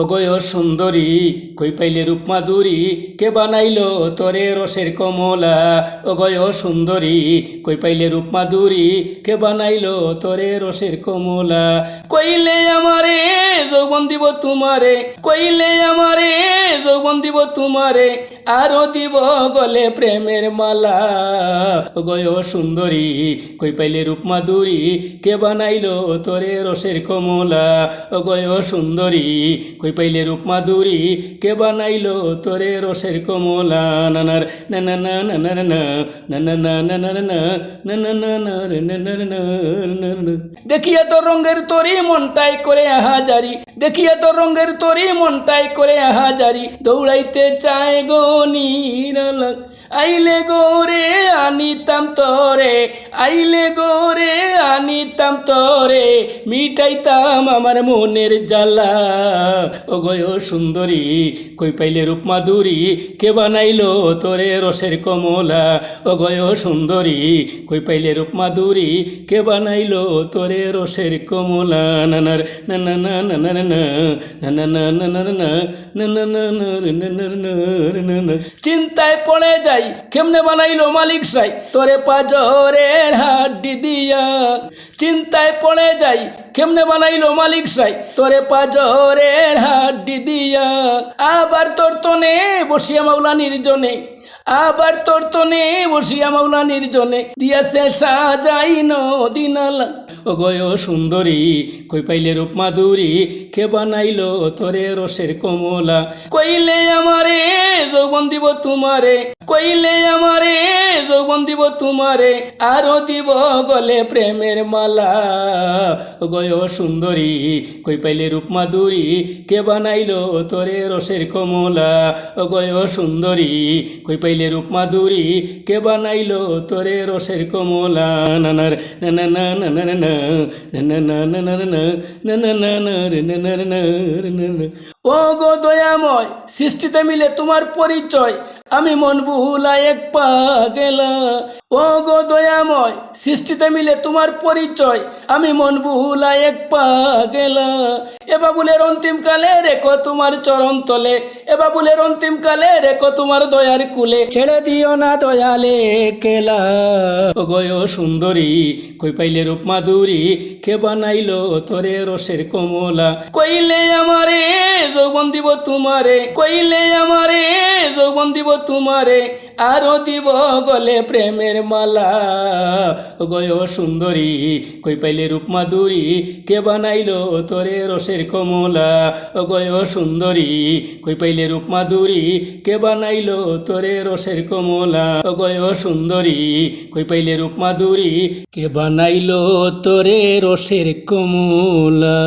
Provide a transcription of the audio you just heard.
অগয় সুন্দরী, কই পাইলে রূপ মাধুরী, কে বানাইল তরে রসের কমলা? অগয় সুন্দরী, কই পাইলে রূপ মাধুরী, কে বানাইল তরে রসের কমলা? কইলে আমারে যৌবন দিব তোমারে, কইলে আমারে যৌবন দিব তোমারে আরও দিব গলে প্রেমের মালা গয় সুন্দরী কই পাইলে রূপমাধুরী কে বানাইল তোরে রসের কমলা গয় সুন্দরী কই পাইলে রূপমাধুরী কে বানাইল তোরে রসের কমলা নানার নানা নানার না নানা নানার না নানা নানার দেখিয়া তোর রঙের তোরে মনটাই করে হাজারি দেখিয়া তোর রঙের তোরে মনটাই করে হাজারি দৌড়াইতে চায় গো নিরালাক। আইলে গোরে আনিতাম তোরে। আইলে গোরে আনিতাম তোরে। মিটাইতাম আমার মনের জ্বালা ও গয় সুন্দরী কই পাইলে রূপমাধুরী কে বানাইলো তোরে রসের কমলা ও গয় সুন্দরী কই পাইলে রূপমাধুরী কে বানাইলো তোরে রসের কমলা নানার নানা না না না না চিন্তায় পড়ে যাই কেমনে বানাইলো মালিক সাই তোরে পাজরের হাড্ডি দিয়া চিন্তায় পড়ে যাই কেমনে বানাইলো মালিক সাই? তোরে পাজরের হাড্ডি দিয়া। আবার তোর তনে বসিয়া মাওলা নির্জনে আবার তোর তনে বসিয়া মাওলা নির্জনে দিয়াছে সাজাই নদিনালা ও গয় সুন্দরী, কই পাইলে রূপ মাধুরী, কে বানাইলো তোরে রসের কমলা? কইলে আমারে যৌবন দিব তোমারে, কইলে আমারে যৌবন দিব তোমারে, আরও দিব গলে প্রেমের মালা। গয় সুন্দরী, কই পাইলে রূপ মাধুরী, কে বানাইলো তোরে রসের কমলা? গয় সুন্দরী, কই পাইলে রূপ মাধুরী, কে বানাইলো তোরে রসের কমলা? নানার না না না না গো দয়াময় সৃষ্টিতে মিলে তোমার পরিচয় আমি মন ভুলা এক পা গেলা। ও গো দয়াময়, সৃষ্টিতে মিলে তোমার পরিচয়। আমি মন ভুলা এক পা গেলা। এ বাবুলের অন্তিম কালে রেখো তোমার চরণ তলে। এ বাবুলের অন্তিম কালে রেখো তোমার দয়ার কুলে। ছেড়ে দিও না দয়ালে কেলা। ও গয় সুন্দরী, কই পাইলে রূপ মাধুরী? কে বানাইলো তোরে রসের কমলা? কইলে আমারে যৌবন দিব তোমারে। কইলে আমারে যৌবন দিব তোমারে। আরও দিব গলে প্রেমের মালা। গয় সুন্দরী, কই পাইলে রূপ মাধুরী কে বানাইলো তোরে রসের কমলা? গয় সুন্দরী, কই পাইলে রূপ মাধুরী কে বানাইলো তোরে রসের কমলা? গয় সুন্দরী, কই পাইলে রূপ মাধুরী কে বানাইলো তোরে রসের কমলা?